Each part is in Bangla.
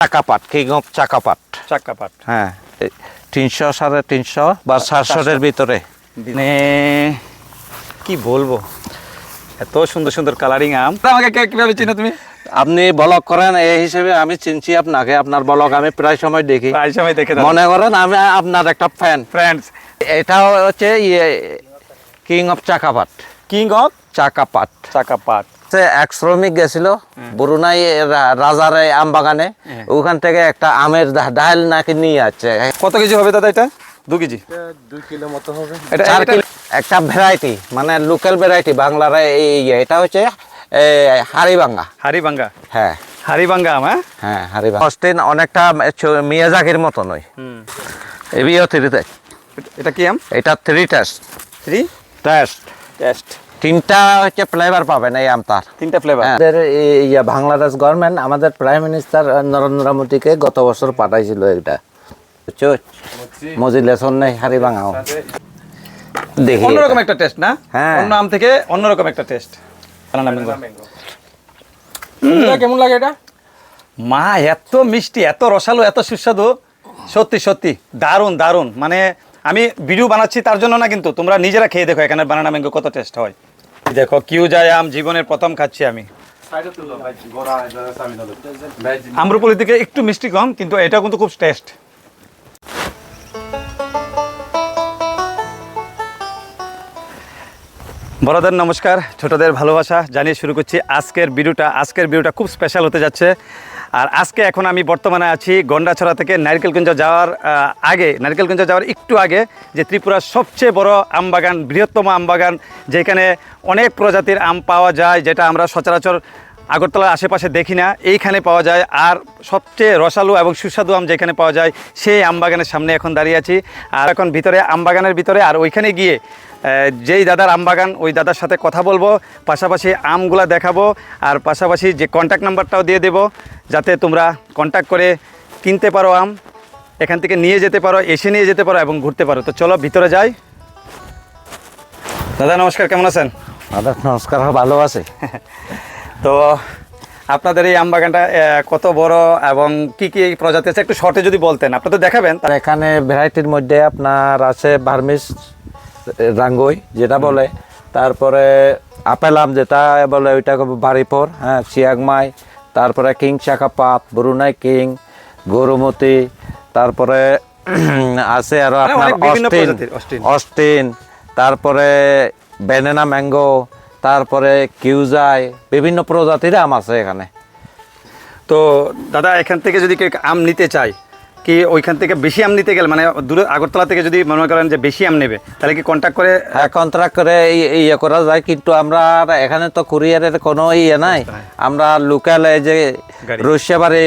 Chakapat king of Chakapat. চাক্কাপাট হ্যাঁ তিনশো সাড়ে তিনশো বা চারশোর ভিতরে। মানে কি বলব? এত সুন্দর সুন্দর কালারিং আম। আমাকে কীভাবে চিনো তুমি? আপনি ব্লগ করেন এই হিসেবে আমি চিনছি আপনাকে। আপনার ব্লগ আমি প্রায় সময় দেখি। প্রায় সময় দেখে মনে করেন আমি আপনার একটা ফ্যান ফ্রেন্ডস এটা হচ্ছে ইয়ে king of Chakapat. King of Chakapat. Chakapat. সে এক শ্রমিক গেছিল বরুণাই রা- রাজার এই আম বাগানে হ্যাঁ। ওখান থেকে একটা আমের ডাল নাকি নিয়ে যাচ্ছে কত কেজি হবে দাদা এটা? দু কেজি? দুই কিলো মতো হবে। একটা ভ্যারাইটি মানে লোকাল ভ্যারাইটি বাংলার এই ইয়ে, এটা হচ্ছে হাড়িবাঙ্গা। হারিবাঙ্গা হ্যাঁ। হারিবাঙ্গা আম হ্যাঁ? হ্যাঁ হাড়িবাঙ্গা। অস্টিন অনেকটা মিয়াজাকির মতো নয়। এবিও থ্রিতে এটা কি আম? এটা three taste three taste taste তিনটা হচ্ছে ফ্লেভার পাবেন এই আমটার তিনটা ফ্লেভার আমাদের এই ইয়ে বাংলাদেশ গভর্নমেন্ট আমাদের প্রাইম মিনিস্টার নরেন্দ্র মোদীকে গত বছর পাঠাইছিল এটা বুঝছ? মজিলেশন নেই হাড়িবাঙ্গাও দেখি অন্যরকম একটা টেস্ট না? হ্যাঁ। অন্য আম থেকে অন্যরকম একটা টেস্ট কেমন লাগে এটা? মা এত মিষ্টি এত রসালো এত সুস্বাদু। সত্যি সত্যি। দারুণ দারুণ। মানে আমি ভিডিও বানাচ্ছি তার জন্য না কিন্তু তোমরা নিজেরা খেয়ে দেখো এখানে বানানা ম্যাঙ্গো কত টেস্ট হয়। দেখো কিউ যায় আম জীবনের প্রথম খাচ্ছি আমি। আম্রপলি থেকে একটু মিষ্টি কম কিন্তু এটা কিন্তু খুব টেস্ট বড়দের নমস্কার ছোটদের ভালোবাসা। জানিয়ে শুরু করছি আজকের ভিডিওটা। আজকের ভিডিওটা খুব স্পেশাল হতে যাচ্ছে। আর আজকে এখন আমি বর্তমানে আছি গন্ডাছড়া থেকে নারকেলগঞ্জ যাওয়ার আগে, নারকেলগঞ্জ যাওয়ার একটু আগে যে ত্রিপুরার সবচেয়ে বড় আমবাগান বৃহত্তম আম বাগান, যেখানে অনেক প্রজাতির আম পাওয়া যায়, যেটা আমরা সচরাচর আগরতলার আশেপাশে দেখি না, এইখানে পাওয়া যায়। আর সবচেয়ে রসালো এবং সুস্বাদু আম যেখানে পাওয়া যায়, সেই আম বাগানের সামনে এখন দাঁড়িয়ে আছি। আর এখন ভিতরে, আম বাগানের ভিতরে, আর ওইখানে গিয়ে যেই দাদার আম বাগান ওই দাদার সাথে কথা বলব পাশাপাশি আমগুলা দেখাবো আর পাশাপাশি যে কন্ট্যাক্ট নাম্বারটাও দিয়ে দেবো যাতে তোমরা কন্ট্যাক্ট করে কিনতে পারো আম এখান থেকে নিয়ে যেতে পারো এসে নিয়ে যেতে পারো এবং ঘুরতে পারো। তো চলো ভিতরে যাই। দাদা নমস্কার কেমন আছেন? দাদা নমস্কার ভালো আছে। তো আপনাদের এই আম বাগানটা কত বড় এবং কি কি প্রজাতি আছে? একটু শর্টে যদি বলতেন আপনি তো দেখাবেন। এখানে ভ্যারাইটির মধ্যে আপনার আছে বার্মিস রাঙ্গুই যেটা বলে। তারপরে আপেল আম যেটা বলে ওইটা বাড়িপর হ্যাঁ চিয়াংমাই তারপরে king Chakapat Brunei king Gourmati তারপরে আছে আরও মানে আপনার অস্টিন অস্টিন। অস্টিন তারপরে বেনানা ম্যাঙ্গো তারপরে কিউজাই বিভিন্ন প্রজাতির আম আছে এখানে। তো দাদা এখান থেকে যদি কেউ আম নিতে চায় কি ওইখান থেকে বেশি আম নিতে গেলে মানে দূরে আগরতলা থেকে যদি মনে করেন যে বেশি আম নেবে তাহলে কি কন্ট্যাক্ট করে হ্যাঁ কন্ট্রাক্ট করে ইয়ে করা যায় কিন্তু আমরা এখানে তো কুরিয়ারের কোনো ইয়ে নাই। আমরা লোকাল এই যে। রুশিয়াবাড়ি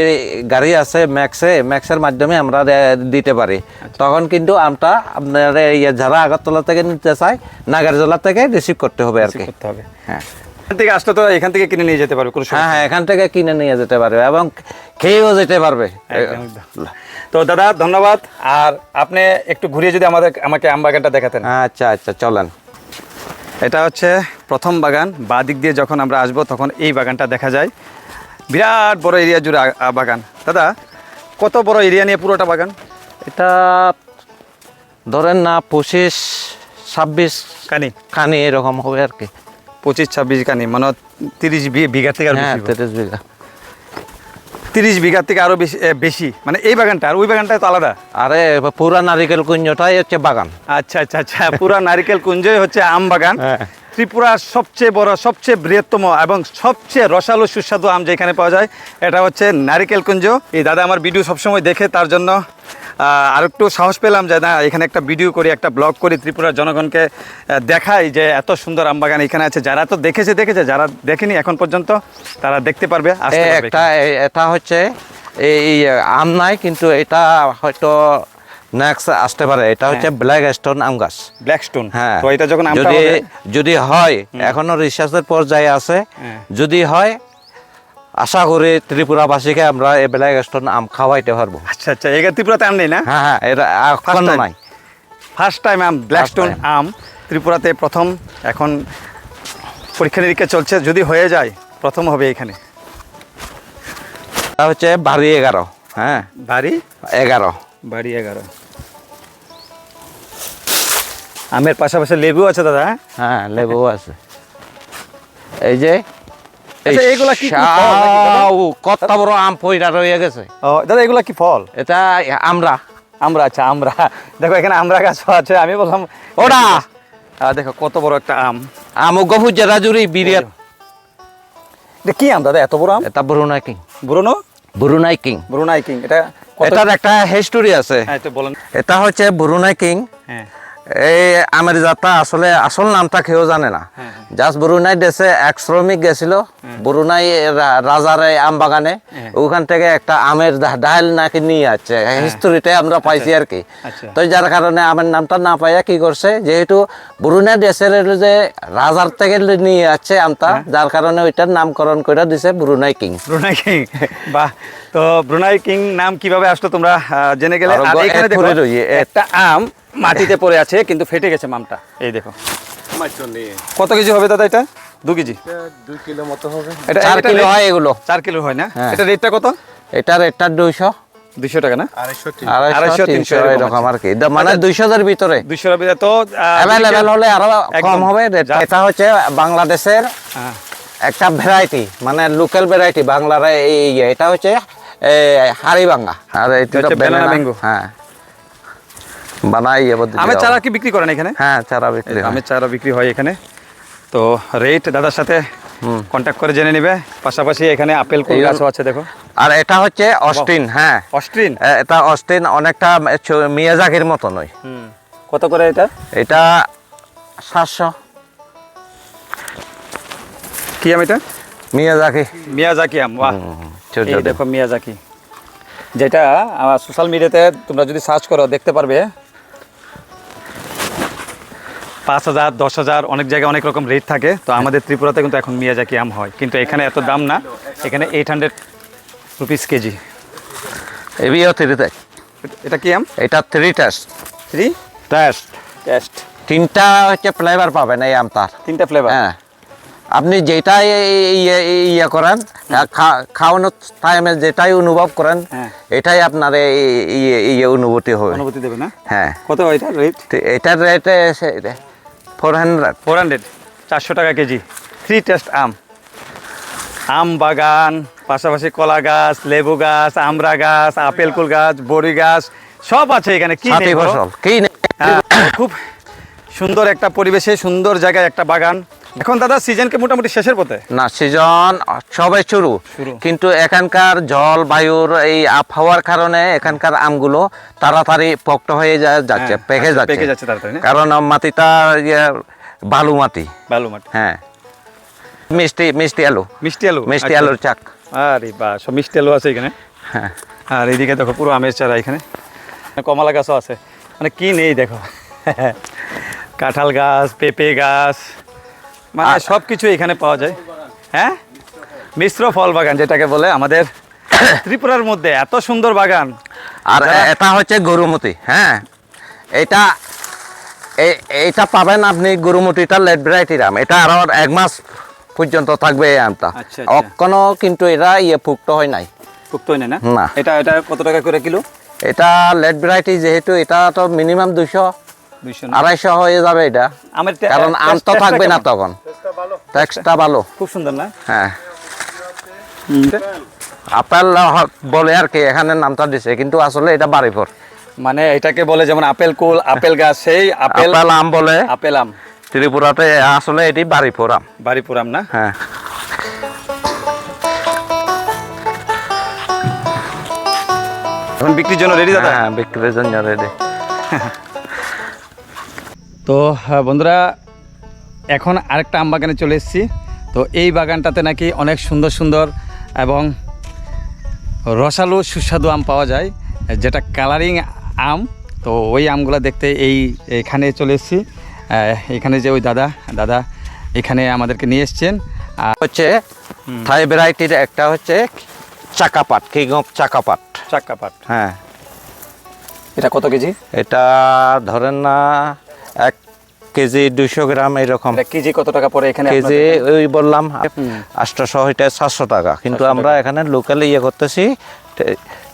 গাড়ি আছে ম্যাক্সে ম্যাক্সের মাধ্যমে আমরা দিতে পারি। আচ্ছা। তখন কিন্তু আমটা আপনার ইয়ে যারা আগরতলা থেকে নিতে চায় নাগারজোলা থেকে রিসিভ করতে হবে আর কি। করতে হবে। হ্যাঁ। এখান থেকে আসলে তো এখান থেকে কিনে নিয়ে যেতে পারবে কোনো হ্যাঁ হ্যাঁ এখান থেকে কিনে নিয়ে যেতে পারবে এবং খেয়েও যেতে পারবে। তো দাদা ধন্যবাদ। আর আপনি একটু ঘুরিয়ে যদি আমাদের আমাকে আম বাগানটা দেখাতেন। আচ্ছা আচ্ছা চলেন। এটা হচ্ছে প্রথম বাগান। বা দিক দিয়ে যখন আমরা আসব তখন এই বাগানটা দেখা যায়। বিরাট বড় এরিয়া জুড়ে বাগান। দাদা কত বড় এরিয়া নিয়ে পুরোটা বাগান? এটা ধরেন না পঁচিশ ছাব্বিশ কানি খানি এরকম হবে আর কি। পঁচিশ ছাব্বিশ কানি মানে তিরিশ বিঘা থেকে আরও হ্যাঁ তিরিশ বিঘা। তিরিশ বিঘার থেকে আরও বেশি বেশি। মানে এই বাগানটা আর ওই বাগানটা তো আলাদা? আরে পুরা নারিকেল কুঞ্জটাই হচ্ছে বাগান। আচ্ছা আচ্ছা আচ্ছা পুরা নারিকেল কুঞ্জই হচ্ছে আম বাগান। হ্যাঁ। ত্রিপুরার সবচেয়ে বড় সবচেয়ে বৃহত্তম এবং সবচেয়ে রসালো সুস্বাদু আম যেখানে পাওয়া যায় এটা হচ্ছে নারিকেল কুঞ্জ। এই দাদা আমার ভিডিও সবসময় দেখে তার জন্য আর একটু সাহস পেলাম যে না এখানে একটা ভিডিও করি একটা ব্লগ করি ত্রিপুরার জনগণকে দেখাই যে এত সুন্দর আম বাগান এখানে আছে। যারা তো দেখেছে দেখেছে যারা দেখেনি এখন পর্যন্ত তারা দেখতে পারবে একটা এটা হচ্ছে এই আম নাই কিন্তু এটা হয়তো নেক্সট আসতে পারে। এটা হচ্ছে ব্ল্যাক স্টোন আম গাছ। ব্ল্যাক স্টোন হ্যাঁ। তো এটা যখন যদি যদি হয় এখনও রিসার্চের পর্যায়ে আছে। হ্যাঁ। যদি হয় আশা করি ত্রিপুরাবাসীকে আমরা এই ব্ল্যাক স্টোন আম খাওয়াইতে পারব। আচ্ছা আচ্ছা এখানে ত্রিপুরাতে আম নেই না? হ্যাঁ হ্যাঁ এটা এখনও নাই। ফার্স্ট টাইম আম ব্ল্যাকস্টোন. আম ত্রিপুরাতে প্রথম এখন পরীক্ষা নিরীক্ষা চলছে যদি হয়ে যায় প্রথম হবে এখানে। তা হচ্ছে বাড়ি এগারো হ্যাঁ। বাড়ি? এগারো। বাড়ি এগারো। আমের পাশাপাশি লেবু আছে দাদা হ্যাঁ? হ্যাঁ লেবু আছে। এই যে এগুলা কি কত বড় আম পইরা রয়ে গেছে। ও দাদা এগুলা কি ফল? এটা আমরা আমরা আচ্ছা আমরা দেখো এখানে আমরা গাছ আছে আমি বললাম। আহ, দেখো কত বড় একটা আম। আমু গফু জেরা জুড়ি বিরিয়াত এটা কি আম দাদা এত বড় আম? এটা ব্রুনাই কিং। বুড়োনো ব্রুনাই কিং। ব্রুনাই কিং এটা এটার একটা হিস্টোরি আছে। হ্যাঁ বলেন। এটা হচ্ছে ব্রুনাই কিং। হ্যাঁ। এই আমের জাতটা আসলে আসল নামটা কেউ জানে না। হ্যাঁ, জাস্ট ব্রুনাই দেশে এক শ্রমিক গেছিল ব্রুনাই রা- রাজার আম বাগানে। হ্যাঁ। ওখান থেকে একটা আমের ডা- ডাল নাকি নিয়ে যাচ্ছে হিস্টোরিটাই আমরা পাইছি আর কি আচ্ছা। তো যার কারণে আমের নামটা না পাইয়া কি করছে যেহেতু ব্রুনাই দেশের যে রাজার থেকে নিয়ে যাচ্ছে আমটা হ্যাঁ। যার কারণে ওইটার নামকরণ করে দিছে ব্রুনাই কিং। Brunei king. বাহ। তো ব্রুনাই কিং নাম কীভাবে আসলো তোমরা জেনে গেলে? আর এখানে দেখো একটা আম মাটিতে পড়ে আছে কিন্তু ফেটে গেছে মামটা। এই দেখো। কত কেজি হবে দাদা এটা? দু কেজি। দুই কিলো মতো হবে। এটা চার কিলো হয় এগুলো। চার কিলো হয় না? হ্যাঁ। এটা রেটটা কত? এটার একটা দুইশো। দুইশো টাকা না? আড়াইশো তিন আড়াইশো আড়াইশো, তিনশো তিনশো এরকম এরকম আর কি? দা- মানে দুইশোর ভিতরে। দুইশো টাকা তো অ্যাভেলেবেল হলে আরও। কম হবে। এটা হচ্ছে বাংলাদেশের হ্যাঁ। একটা ভ্যারাইটি মানে লোকাল ভ্যারাইটি বাংলার এই ইয়ে, এটা হচ্ছে হাড়িবাঙ্গা। আর এটা। হ্যাঁ। বানাই বলতে আমের চারা কি বিক্রি করেন এখানে? হ্যাঁ চারা বিক্রি। আমের চারা বিক্রি হয় এখানে। তো রেট দাদার সাথে কন্ট্যাক্ট করে জেনে নিবে। পাশাপাশি এখানে আপেল এই- গাছও আছে দেখো। আর এটা হচ্ছে অস্টিন হ্যাঁ। অস্ট্রিন এ- এটা অস্টিন অনেকটা মিয়াজাকির মতো নয় হুম। কত করে এটা? এটা সাতশো। কি আম এটা? মিয়াজাকি মিয়াজাকি আম বাহ। দেখো মিয়াজাকি যেটা সোশ্যাল মিডিয়াতে তোমরা যদি সার্চ করো দেখতে পারবে। পাঁচ হাজার দশ হাজার অনেক জায়গায় অনেক রকম রেট থাকে। তো আমাদের ত্রিপুরাতে কিন্তু এখন মিয়াজাকি আম হয়। কিন্তু এখানে এত দাম না। এখানে এইট হান্ড্রেড রুপিস কেজি এবিও থ্রিতে এটা কি আম? এটা three taste three taste taste তিনটা হচ্ছে ফ্লেভার পাবেন এই আমটার তিনটা ফ্লেভার হ্যাঁ। আপনি যেটাই ইয়ে ইয়ে করেন খাওয়ানোর টাইমে যেটাই অনুভব করেন হ্যাঁ। এটাই আপনার এই ইয়ে ইয়ে অনুভূতি হবে। অনুভূতি দেবে না? হ্যাঁ। কত এটা রেট এটার rate four hundred four hundred চারশো টাকা কেজি থ্রি টেস্ট আম আম বাগান পাশাপাশি কলা গাছ লেবু গাছ আমরা গাছ আপেল কুল গাছ বড়ি গাছ সব আছে এখানে কি? ফসল কি নেই? হ্যাঁ, খুব সুন্দর একটা পরিবেশে সুন্দর জায়গায় একটা বাগান এখন দাদা সিজনকে মোটামুটি শেষের পথে? না সিজন সবাই শুরু। কিন্তু এখানকার জল বায়ুর এই আবহাওয়ার কারণে এখানকার আমগুলো তাড়াতাড়ি পক্ত হয়ে যাচ্ছে হ্যাঁ, পেকে আচ্ছা, যাচ্ছে। পেকে যাচ্ছে তাড়াতাড়ি কারণ মাটিটা ইয়ে বালু মাটি। বালু মাটি। হ্যাঁ। মিষ্টি মিষ্টি আলু। মিষ্টি আলু মিষ্টি আচ্ছা। আলুর চাক। আরে বা সব মিষ্টি আলু আছে এখানে? হ্যাঁ। আর এইদিকে দেখো পুরো আমের চারা এখানে। কমলা গাছও আছে। মানে কি নেই দেখো। কাঁঠাল গাছ পেঁপে গাছ মানে সব কিছু এখানে পাওয়া যায়। হ্যাঁ? মিশ্র ফল বাগান যেটাকে বলে আমাদের ত্রিপুরার মধ্যে এত সুন্দর বাগান। আর এটা হচ্ছে গরুমতি হ্যাঁ? এটা এই- এইটা পাবেন আপনি গরুমতিটা লেট ভ্যারাইটির আম এটা আরও এক মাস পর্যন্ত থাকবে এই আমটা। আচ্ছা, আচ্ছা। অক্ষণও কিন্তু এটা ইয়ে পুক্ত হয় নাই। পুক্তই নেই না? না। এটা এটা কত টাকা করে কিলো? এটা লেট ভ্যারাইটি যেহেতু এটা তো মিনিমাম দুইশো আড়াইশো হয়ে যাবে এটা। কারণ আম তো থাকবে না? তখন। টেক্সটটা ভালো। খুব সুন্দর না? হ্যাঁ। আপেল বলে আর কি এখানে নামটা দিছে কিন্তু আসলে এটা বাড়িপুর মানে এটাকে বলে যেমন আপেল কুল আপেল গাছ সেই আপেল আপেল আম বলে। আপেল আম। ত্রিপুরাতে আসলে এটি বাড়িপুর আম। বাড়িপুর আম না? হ্যাঁ। এখন বিক্রির জন্য রেডি দাদা? হ্যাঁ বিক্রির জন্য রেডি তো হ্যাঁ, বন্ধুরা এখন আরেকটা আম বাগানে চলে এসেছি। তো এই বাগানটাতে নাকি অনেক সুন্দর সুন্দর এবং রসালো সুস্বাদু আম পাওয়া যায় যেটা কালারিং আম। তো ওই আমগুলো দেখতে এই এখানে চলে এসেছি। এখানে যে ওই দাদা দাদা এখানে আমাদেরকে নিয়ে এসছেন। আর হচ্ছে থাই ভ্যারাইটির একটা হচ্ছে চাকাপাট কিং অফ চাকাপাট। চাক্কাপাট হ্যাঁ। এটা কত কেজি? এটা ধরেন না এক কেজি দুইশো গ্রাম এরকম। কেজি কত টাকা পড়ে এখানে কেজি ওই বললাম। আটশোশো এটা সাতশো টাকা। কিন্তু আমরা এখানে লোকালি ইয়ে করতেছি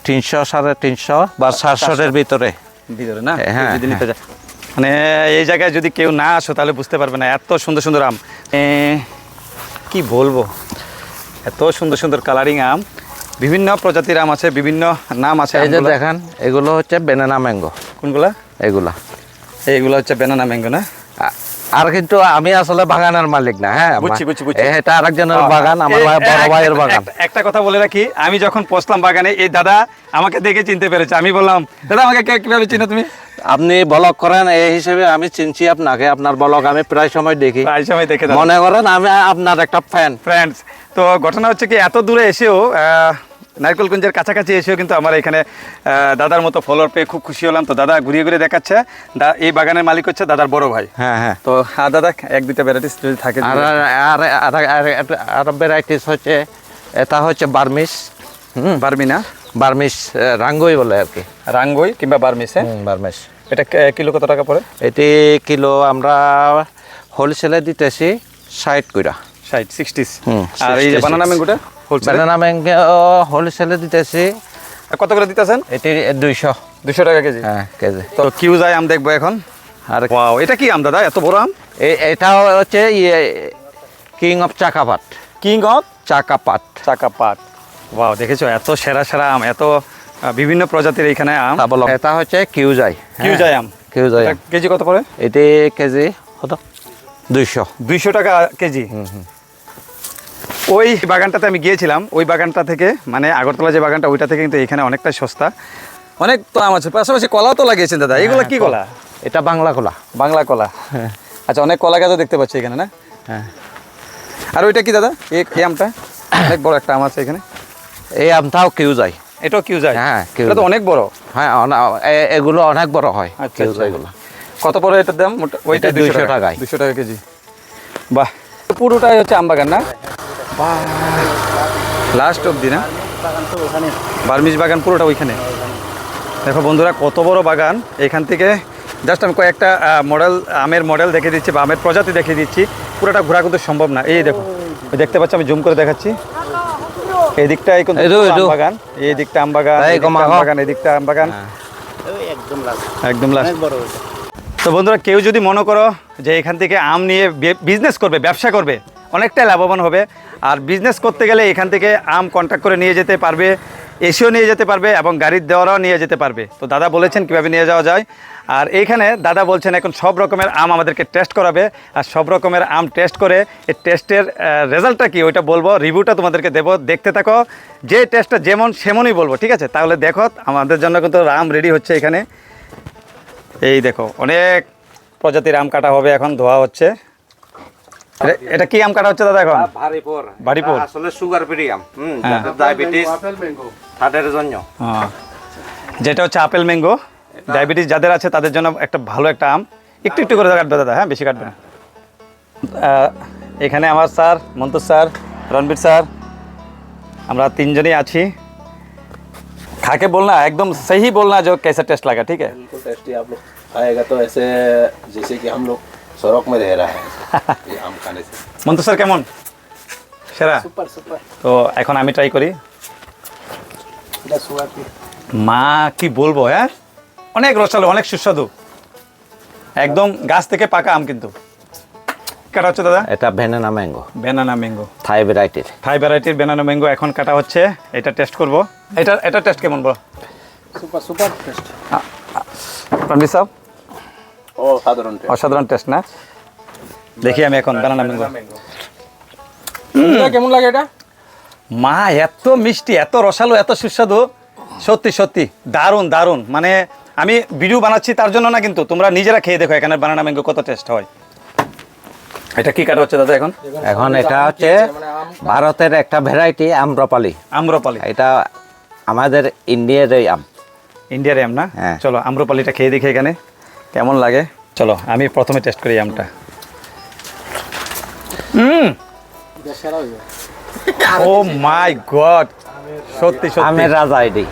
তিনশো সাড়ে তিনশো বা চারশোর ভিতরে। ভিতরে না? হ্যাঁ, যদি মানে এই জায়গায় যদি কেউ না আসো তাহলে বুঝতে পারবে না এত সুন্দর সুন্দর আম। কি বলব? এত সুন্দর সুন্দর কালারিং আম। বিভিন্ন প্রজাতির আম আছে বিভিন্ন নাম আছে এই যে দেখেন এগুলো হচ্ছে বেনানা ম্যাঙ্গো কোনগুলা? এগুলা। এইগুলো হচ্ছে বেনানা ম্যাঙ্গো না? আর কিন্তু আমি আসলে বাগানের মালিক না হ্যাঁ? বুঝছি, বুঝছি, বুঝছি। এটা আরেকজনের বাগান আমার ভাই- বড় ভাইয়ের বাগান। একটা কথা বলে রাখি আমি যখন পৌঁছলাম বাগানে এই দাদা আমাকে দেখে চিনতে পেরেছে। আমি বললাম দাদা আমাকে কীভাবে চিনো তুমি? আপনি ব্লগ করেন এই হিসেবে আমি চিনছি আপনাকে আপনার ব্লগ আমি প্রায় সময় দেখি। প্রায় সময় দেখে মনে করেন আমি আপনার একটা ফ্যান ফ্রেন্ডস তো ঘটনা হচ্ছে কি এত দূরে এসেও নারকেলগঞ্জের কাছাকাছি এসেও কিন্তু আমার এখানে দাদার মতো ফলোয়ার পেয়ে খুব খুশি হলাম। তো দাদা ঘুরিয়ে ঘুরিয়ে দেখাচ্ছে। দা- এই বাগানের মালিক হচ্ছে দাদার বড় ভাই। হ্যাঁ হ্যাঁ। তো দাদা এক দুইটা ভ্যারাইটিস যদি থাকে আর ভ্যারাইটিস হচ্ছে এটা হচ্ছে বার্মিস। হুম বার্মিনা বার্মিস আহ, রাঙ্গুই বলে আর কি। রাঙ্গই কিংবা বার্মিস হ্যাঁ? বার্মিস। এটা কিলো কত টাকা পড়ে? এটি কিলো আমরা হোলসেলে দিতেছি ষাট কইরা। ষাট সিক্সটিস হুম, আর এই যে 66 বানানা ম্যাঙ্গোটা বেনানা ম্যাঙ্গো হোলসেলে দিতেছি। কত করে দিতেছেন? এটি দুইশো। দুশো টাকা কেজি। হ্যাঁ কেজি। তো কিউ যায় আম দেখব এখন। আর ওয়াও এটা কি আম দাদা? এত বড় আম? এটা হচ্ছে ইয়ে king of Chakapat king of Chakapat Chakapat wow দেখেছ? এত সেরা সেরা আম এত বিভিন্ন প্রজাতির এইখানে আম। এটা হচ্ছে কিউ যাই কিউ যায় আম। কিউ এটা কেজি কত পড়ে? এটি কেজি কত? দুইশো। দুইশো টাকা কেজি। ওই বাগানটাতে আমি গিয়েছিলাম ওই বাগানটা থেকে মানে আগরতলা যে বাগানটা ওইটা থেকে কিন্তু এখানে অনেকটাই সস্তা। অনেক তো আম আছে পাশাপাশি কলাও তো লাগিয়েছেন দাদা। এগুলো কি কলা। এটা বাংলা কলা। বাংলা কলা। আচ্ছা অনেক কলা গাছও দেখতে পাচ্ছি এখানে না? হ্যাঁ। আর ওইটা কি দাদা? এই আমটা? অনেক বড় একটা আম আছে এখানে। এই আমটাও কেউ যায়। এটাও কিউ যায়? হ্যাঁ, এটা তো অনেক বড়। হ্যাঁ এগুলো অনেক বড় হয় আচ্ছা, কিউ আচ্ছা। কত পড়ে এটার দাম? ওইটা দুইশো 200 200 টাকায়। দুশো টাকা কেজি। বাহ। পুরোটাই হচ্ছে আম বাগান না? লাস্ট অবধি না? বার্মিজ বাগান পুরোটা ওইখানে? দেখো বন্ধুরা কত বড় বাগান। এখান থেকে জাস্ট আমি কয়েকটা মডেল আমের মডেল দেখে দিচ্ছি বা আমের প্রজাতি দেখে দিচ্ছি। পুরোটা ঘোরা কিন্তু সম্ভব না। এই দেখো দেখতে পাচ্ছি আমি জুম করে দেখাচ্ছি। এই দিকটা এই। বাগান। এই দিকটা আম বাগান এই এই দিকটা আম বাগান এই দিকটা আম বাগান। একদম লাস্ট তো বন্ধুরা কেউ যদি মনে করো যে এখান থেকে আম নিয়ে বিজনেস করবে ব্যবসা করবে অনেকটাই লাভবান হবে। আর বিজনেস করতে গেলে এখান থেকে আম কন্ট্যাক্ট করে নিয়ে যেতে পারবে, এসিও নিয়ে যেতে পারবে এবং গাড়ির দেওয়ারাও নিয়ে যেতে পারবে। তো দাদা বলেছেন কীভাবে নিয়ে যাওয়া যায়। আর এইখানে দাদা বলছেন এখন সব রকমের আম আমাদেরকে টেস্ট করাবে। আর সব রকমের আম টেস্ট করে এই টেস্টের রেজাল্টটা কি ওইটা বলব রিভিউটা তোমাদেরকে দেবো। দেখতে থাকো, যে টেস্টটা যেমন সেমনই বলব, ঠিক আছে? তাহলে দেখো, আমাদের জন্য কিন্তু আম রেডি হচ্ছে এখানে। এই দেখো, অনেক প্রজাতির আম কাটা হবে, এখন ধোয়া হচ্ছে। এটা- এটা কি আম কাটা হচ্ছে দাদা এখন ভারিপুর ভারিপুর। এটা আসলে সুগার ফ্রি আম হ্যাঁ। ডায়াবেটিস তাদের জন্য আহ, যেটা হচ্ছে আপেল ম্যাঙ্গো ডায়াবেটিস যাদের আছে তাদের জন্য একটা ভালো একটা আম একটু একটু করে কাটবে দাদা হ্যাঁ বেশি কাটবে না আহ, এখানে আমার স্যার মন্তর স্যার রণবীর স্যার আমরা তিনজনই আছি খাকে बोलना एकदम सही बोलना जो कैसा टेस्ट लगा ठीक है बिल्कुल टेस्टी आप लोग खाएगा तो ऐसे जैसे कि हम लोग सड़क में रह रहा है ये आम खाने से মন্তর স্যার কেমন সেরা सुपर सुपर তো এখন আমি ট্রাই করি दस हुआ कि মা কি বলবো হ্যাঁ অনেক রসালো অনেক সুস্বাদু একদম গাছ থেকে পাকা আম কিন্তু কাটা হচ্ছে দাদা এটা banana mango banana mango Thai ভ্যারাইটির থাই ভ্যারাইটির বেনানা ম্যাঙ্গো এখন কাটা হচ্ছে এটা টেস্ট করব এটা এটা টেস্ট কেমন বলো सुपर सुपर टेस्ट রণবীর সাহেব ओ साधारण टेस्ट অসাধারণ টেস্ট না? দেখি আমি এখন বানানা ম্যাঙ্গো কেমন লাগে এটা? মা এত মিষ্টি এত রসালো এত সুস্বাদু। সত্যি সত্যি। দারুণ দারুণ। মানে আমি ভিডিও বানাচ্ছি তার জন্য না কিন্তু তোমরা নিজেরা খেয়ে দেখো এখানে বানানা ম্যাঙ্গো কত টেস্ট হয়। এটা কি কাটা হচ্ছে দাদা এখন? এখন এটা হচ্ছে ভারতের একটা ভ্যারাইটি আম্রপালি। আম্রপালি। এটা আমাদের ইন্ডিয়ার আম। ইন্ডিয়ার আম না? হ্যাঁ। চলো আম্রপালিটা খেয়ে দেখি এখানে। কেমন লাগে? চলো আমি প্রথমে টেস্ট করি আমটা। হুম! ও মাই গড সত্যি সত্যি। আমের রাজা এটি।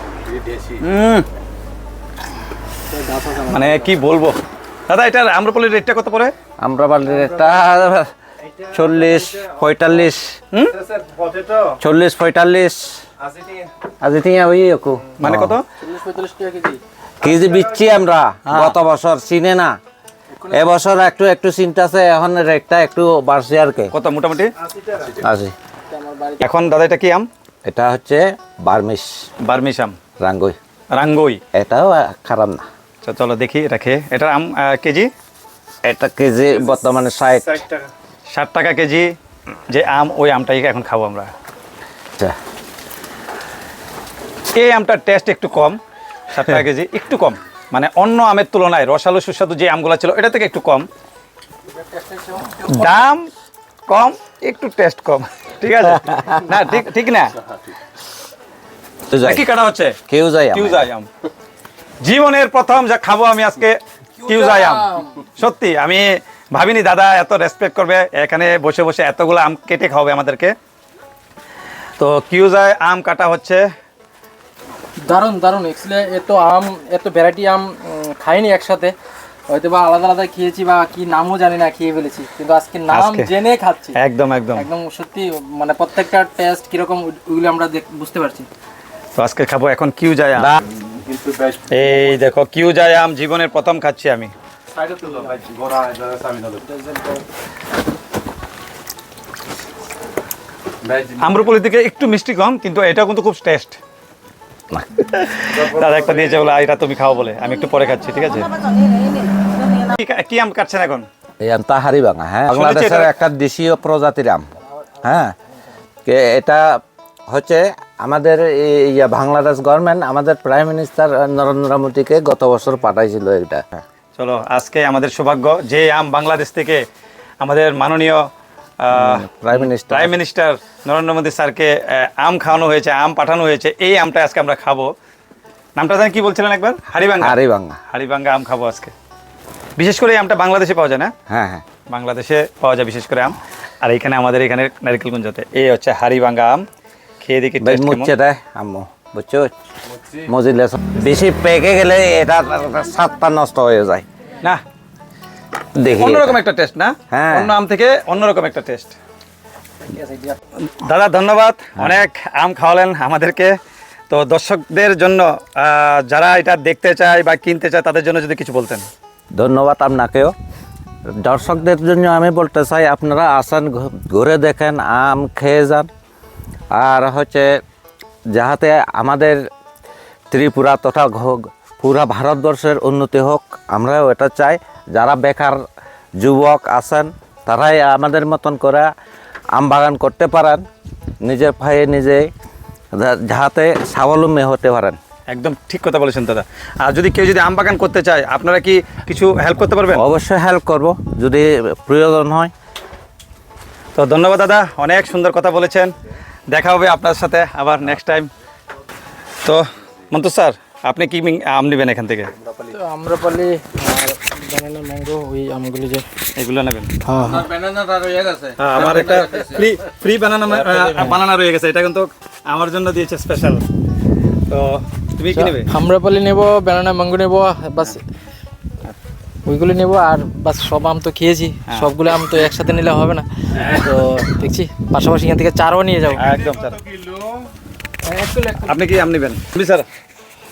হুম! মানে কি বলব? দাদা এটা আম্রপালির রেটটা কত পড়ে? আম্রপালির রেটটা চল্লিশ পঁয়তাল্লিশ। হুম? চল্লিশ পঁয়তাল্লিশ। আজি টিয়া। ওই মানে কত? কেজি। বিচ্ছি আমরা। গত বছর চিনে না। এবছর একটু একটু চিন্তা আছে এখন রেটটা একটু বাড়ছে আর কি। কত মোটামুটি? আছে এখন দাদা এটা কি আম? এটা হচ্ছে বার্মিস বার্মিশ আম। রাঙ্গুই। রাঙ্গই? এটাও খারাপ না। চলো দেখি এটা খেয়ে। এটার আম কেজি? এটা কেজি বর্তমানে ষাট। ষাট টাকা। কেজি। যে আম ওই আমটাই এখন খাব আমরা। আচ্ছা। এই আমটার টেস্ট একটু কম। ষাট টাকা কেজি একটু কম। মানে অন্য আমের তুলনায় রসালো সুস্বাদু যে আমগুলো ছিল এটা থেকে একটু কম। দাম কম একটু টেস্ট কম। ঠিক আছে? না ঠিক ঠিক না? তো যাই। কি কাটা হচ্ছে? কেউ যাই। কিউজাই আম। জীবনের প্রথম যা খাব আমি আজকে কিউজাই আম। সত্যি আমি ভাবিনি দাদা এত রেসপেক্ট করবে এখানে বসে বসে এতগুলো আম কেটে খাওয়াবে আমাদেরকে। তো কিউজাই আম কাটা হচ্ছে দারুণ দারুণ। এক্সুয়ালি এত আম এত ভ্যারাইটি আম খাইনি একসাথে। হয়তো বা আলাদা আলাদা খেয়েছি বা কি নামও জানি না খেয়ে ফেলেছি। কিন্তু আজকে নাম জেনে খাচ্ছি। একদম একদম। একদম সত্যি মানে প্রত্যেকটা টেস্ট কীরকম ওইগুলো আমরা দেখ- বুঝতে পারছি। তো আজকে খাব এখন কিউজাই আম। দা- এই দেখো কিউজাই আম জীবনের প্রথম খাচ্ছি আমি। আম্রপলি থেকে একটু মিষ্টি কম কিন্তু এটা কিন্তু খুব টেস্ট দাদা একটা দিয়েছে বলে "আ, এটা তুমি খাও বলে। আমি একটু পরে খাচ্ছি ঠিক আছে? কি আম কাটছেন এখন? এই আমটা হারি ভাঙা হ্যাঁ। বাংলাদেশের একটা দেশীয় প্রজাতির আম হ্যাঁ। এটা হচ্ছে আমাদের এই ইয়া বাংলাদেশ গভর্নমেন্ট আমাদের প্রাইম মিনিস্টার নরেন্দ্র মোদীকে গত বছর পাঠাইছিল এটা। চলো আজকে আমাদের সৌভাগ্য যে আম বাংলাদেশ থেকে আমাদের মাননীয় prime minister prime minister Narendra Modi স্যারকে আম খাওয়ানো হয়েছে আম পাঠানো হয়েছে এই আমটা আজকে আমরা খাব। নামটা জানি কি বলছিলেন একবার? হারিবাঙ্গা হারি ভাঙা হারিবাঙ্গা আম খাব আজকে। বিশেষ করে এই আমটা বাংলাদেশে পাওয়া যায় না? হ্যাঁ হ্যাঁ। বাংলাদেশে পাওয়া যায় বিশেষ করে আম। আর এখানে আমাদের এখানে নারিকেলগঞ্জতে এই হচ্ছে হারিবাঙ্গা আম। খেয়ে দেখি। মুচ্ছে দেয় আম্মু। বুঝছ? মজিলে বেশি পেকে গেলে এটা স্বাদটা নষ্ট হয়ে যায়। না দেখি অন্যরকম একটা টেস্ট না? হ্যাঁ। অন্য আম থেকে অন্যরকম একটা টেস্ট দাদা ধন্যবাদ। অনেক আম খাওয়ালেন আমাদেরকে। তো দর্শকদের জন্য যারা এটা দেখতে চায় বা কিনতে চায় তাদের জন্য যদি কিছু বলতেন। ধন্যবাদ আপনাকেও। দর্শকদের জন্য আমি বলতে চাই আপনারা আসেন ঘুরে দেখেন আম খেয়ে যান। আর হচ্ছে যাহাতে আমাদের ত্রিপুরা তথা পুরা ভারতবর্ষের উন্নতি হোক আমরাও এটা চাই। যারা বেকার যুবক আছেন তারাই আমাদের মতন করে আম বাগান করতে পারেন নিজের পায়ে নিজে যাহাতে স্বাবলম্বী হতে পারেন। একদম ঠিক কথা বলেছেন দাদা। আর যদি কেউ যদি আম বাগান করতে চায় আপনারা কি কিছু হেল্প করতে পারবেন? অবশ্যই হেল্প করব যদি প্রয়োজন হয়। তো ধন্যবাদ দাদা অনেক সুন্দর কথা বলেছেন। দেখা হবে আপনার সাথে আবার নেক্সট টাইম তো মন্তু স্যার আপনি কি মিং- আম নেবেন এখান থেকে? তো আম্রপালি ব্যানানা ম্যাঙ্গো ওই আমগুলো যে এগুলো নেবেন হ্যাঁ হ্যাঁ, আমার একটা ফ্রি ফ্রি বানানা বানানা রয়ে গেছে এটা কিন্তু আমার জন্য দিয়েছে স্পেশাল তো তুমি কি নেবে আম্রপালি নেব ব্যানানা ম্যাঙ্গো নেব বাস ওইগুলো নেব আর বাস সব আম তো খেয়েছি সবগুলো আম তো একসাথে নিলে হবে না তো দেখছি পাশাপাশি এখান থেকে চারও নিয়ে যাবো একদম স্যার আপনি কি আম নেবেন জি স্যার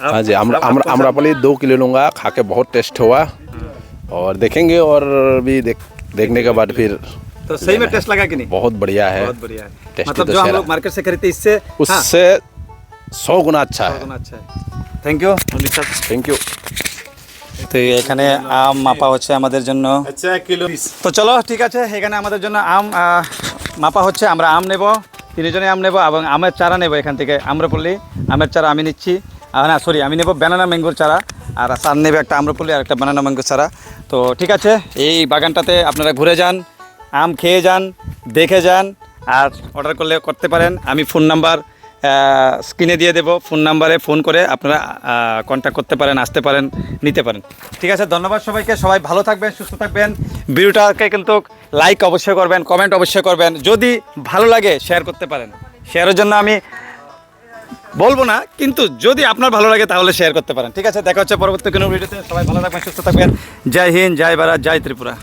हाँ जी अमर अमर अमरापली दो किलो लूँगा खा के बहुत टेस्ट हुआ और देखेंगे और भी देख देखने के बाद फिर तो सही में टेस्ट लगा कि नहीं बहुत बढ़िया है बहुत बढ़िया है टेस्टी मतलब तो जो हम शहर लोग मार्केट से खरीदते इससे हाँ, उससे सौ गुना अच्छा है बहुत अच्छा है thank you Mallick sir thank you তো এখানে আম মাপা হচ্ছে আমাদের জন্য তো চলো ঠিক আছে এখানে আমাদের জন্য আম আহ, মাপা হচ্ছে আমরা আম নেব তিনজনে আম নেব এবং আমের চারা নেব এখান থেকে আম্রপল্লি আমের চারা আমি নিচ্ছি আহ, না সরি আমি নেব ব্যানানা ম্যাঙ্গোর চারা আর স্যার নেবে একটা আম্রপল্লি আর একটা বানানা ম্যাঙ্গোর চারা তো ঠিক আছে, এই বাগানটাতে আপনারা ঘুরে যান, আম খেয়ে যান, দেখে যান, আর অর্ডার করলে করতে পারেন। আমি ফোন নাম্বার স্ক্রিনে দিয়ে দেবো। ফোন নাম্বারে ফোন করে আপনারা কন্ট্যাক্ট করতে পারেন, আসতে পারেন, নিতে পারেন। ঠিক আছে, ধন্যবাদ সবাইকে। সবাই ভালো থাকবেন, সুস্থ থাকবেন। ভিডিওটাকে কিন্তু লাইক অবশ্যই করবেন কমেন্ট অবশ্যই করবেন। যদি ভালো লাগে শেয়ার করতে পারেন। শেয়ারের জন্য আমি বলব না, কিন্তু যদি আপনার ভালো লাগে তাহলে শেয়ার করতে পারেন। ঠিক আছে, দেখা হচ্ছে পরবর্তী কোনো ভিডিওতে সবাই ভালো থাকবেন, সুস্থ থাকবেন। জয় হিন্দ, জয় ভারত, জয় ত্রিপুরা।